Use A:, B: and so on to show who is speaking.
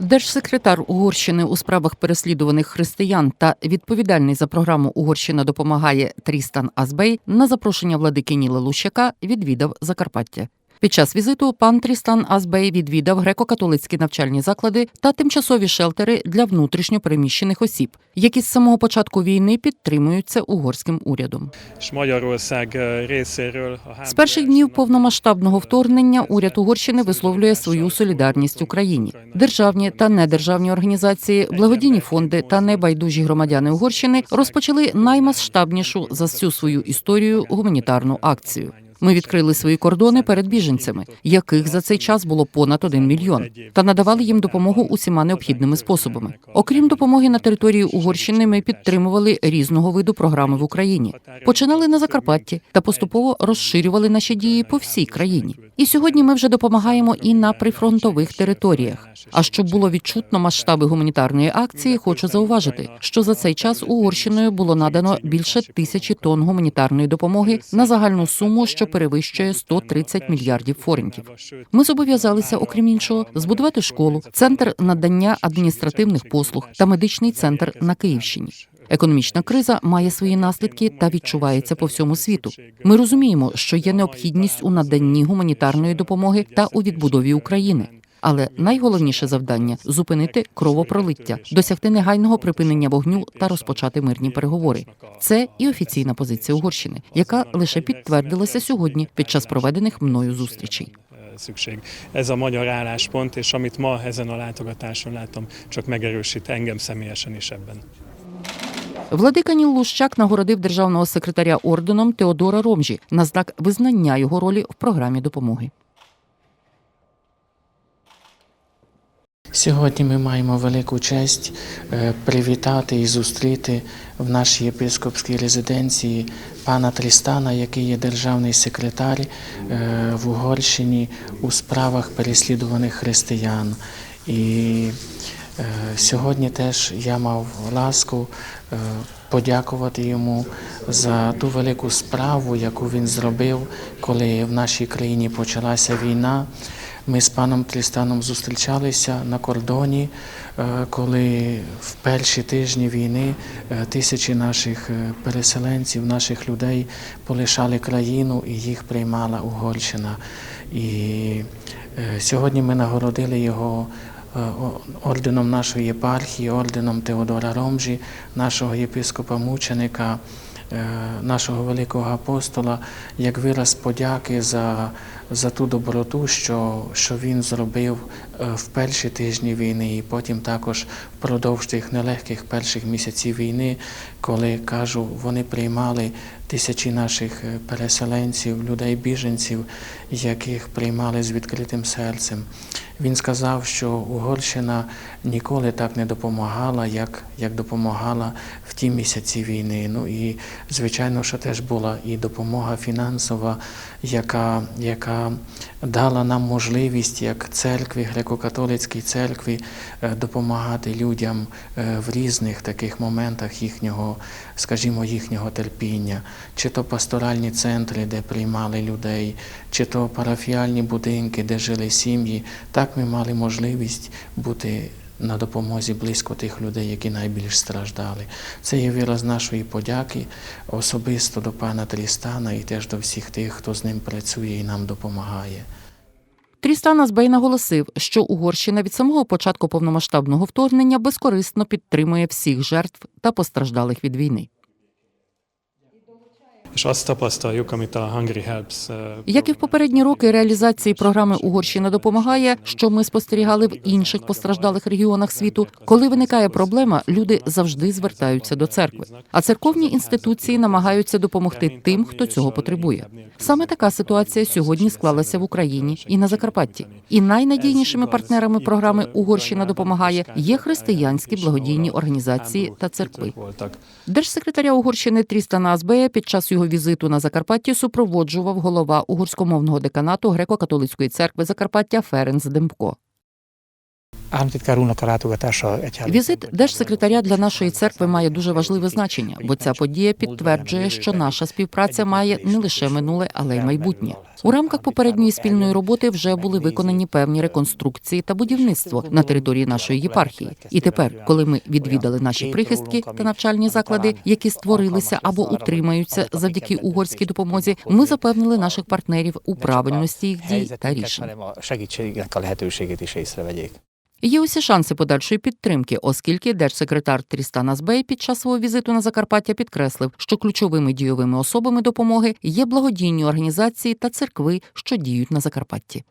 A: Держсекретар Угорщини у справах переслідуваних християн та відповідальний за програму Угорщина допомагає Трістан Азбей на запрошення владики Ніла Лущака відвідав Закарпаття. Під час візиту пан Трістан Азбей відвідав греко-католицькі навчальні заклади та тимчасові шелтери для внутрішньо переміщених осіб, які з самого початку війни підтримуються угорським урядом.
B: Е,
A: З перших днів повномасштабного вторгнення уряд Угорщини висловлює свою солідарність Україні. Державні та недержавні організації, благодійні фонди та небайдужі громадяни Угорщини розпочали наймасштабнішу за всю свою історію гуманітарну акцію. Ми відкрили свої кордони перед біженцями, яких за цей час було понад один мільйон, та надавали їм допомогу усіма необхідними способами. Окрім допомоги на території Угорщини, ми підтримували різного виду програми в Україні. Починали на Закарпатті та поступово розширювали наші дії по всій країні. І сьогодні ми вже допомагаємо і на прифронтових територіях. А щоб було відчутно масштаби гуманітарної акції, хочу зауважити, що за цей час Угорщиною було надано більше тисячі тонн гуманітарної допомоги на загальну суму, що перевищує 130 мільярдів форинтів. Ми зобов'язалися, окрім іншого, збудувати школу, центр надання адміністративних послуг та медичний центр на Київщині. Економічна криза має свої наслідки та відчувається по всьому світу. Ми розуміємо, що є необхідність у наданні гуманітарної допомоги та у відбудові України. Але найголовніше завдання зупинити кровопролиття, досягти негайного припинення вогню та розпочати мирні переговори. Це і офіційна позиція Угорщини, яка лише підтвердилася сьогодні під час проведених мною зустрічей.
B: szükség. Ez a magyar álláspont, és amit ma ezen a látogatáson láttam, csak megerősít engem személyesen is ebben.
A: Владика Ніл Лущак нагородив державного секретаря орденом Теодора Ромжі на знак визнання його ролі в програмі допомоги.
C: Сьогодні ми маємо велику честь е, привітати і зустріти в нашій єпископській резиденції пана Трістана, який є державний секретар е, в Угорщині у справах переслідуваних християн. І е, сьогодні теж я мав ласку подякувати йому за ту велику справу, яку він зробив, коли в нашій країні почалася війна. Ми з паном Трістаном зустрічалися на кордоні, е, коли в перші тижні війни е, тисячі наших е, переселенців, наших людей полишали країну і їх приймала Угорщина. І сьогодні ми нагородили його орденом нашої єпархії, орденом Теодора Ромжі, нашого єпископа мученика, нашого великого апостола, як вираз подяки за, за ту доброту, що, що він зробив е, в перші тижні війни, і потім також впродовж тих нелегких перших місяців війни, коли кажу, вони приймали тисячі наших е, переселенців, людей, біженців, яких приймали з відкритим серцем. Він сказав, що Угорщина ніколи так не допомагала, як, як допомагала в ті місяці війни. Ну і звичайно, що теж була і допомога фінансова, яка, яка дала нам можливість як церкві, греко-католицькій церкві, е, допомагати людям е, в різних таких моментах їхнього, скажімо, їхнього терпіння, чи то пасторальні центри, де приймали людей, чи то парафіальні будинки, де жили сім'ї. Так ми мали можливість бути на допомозі близько тих людей, які найбільш страждали. Це є вираз нашої подяки особисто до пана Трістана і теж до всіх тих, хто з ним працює і нам допомагає.
A: Трістан Збей наголосив, що Угорщина від самого початку повномасштабного вторгнення безкорисно підтримує всіх жертв та постраждалих від війни.
B: És azt tapasztaljuk, amit a Hungry Helps e,
A: Як і в попередні роки реалізації програми Угорщина допомагає, що ми спостерігали в інших постраждалих регіонах світу. Коли виникає проблема, люди завжди звертаються до церкви. А церковні інституції намагаються допомогти тим, хто цього потребує. Саме така ситуація сьогодні склалася в Україні і на Закарпатті. І найнадійнішими партнерами програми Угорщина допомагає є християнські благодійні організації та церкви. Держсекретаря Угорщини Трістана Азбея під час його візиту на Закарпатті супроводжував голова угорськомовного деканату греко-католицької церкви Закарпаття Ференц Дембко.
D: Államtitkár úrnak a látogatása egy
A: Візит держсекретаря для нашої церкви має дуже важливе значення, бо ця подія підтверджує, що наша співпраця має не лише минуле, але й майбутнє. У рамках попередньої спільної роботи вже були виконані певні реконструкції та будівництво на території нашої єпархії. І тепер, коли ми відвідали наші прихистки та навчальні заклади, які створилися або утримаються завдяки угорській допомозі, ми запевнили наших партнерів у правильності їх дій та рішень. Є усі шанси подальшої підтримки, оскільки держсекретар Трістан Азбей під час свого візиту на Закарпаття підкреслив, що ключовими дійовими особами допомоги є благодійні організації та церкви, що діють на Закарпатті.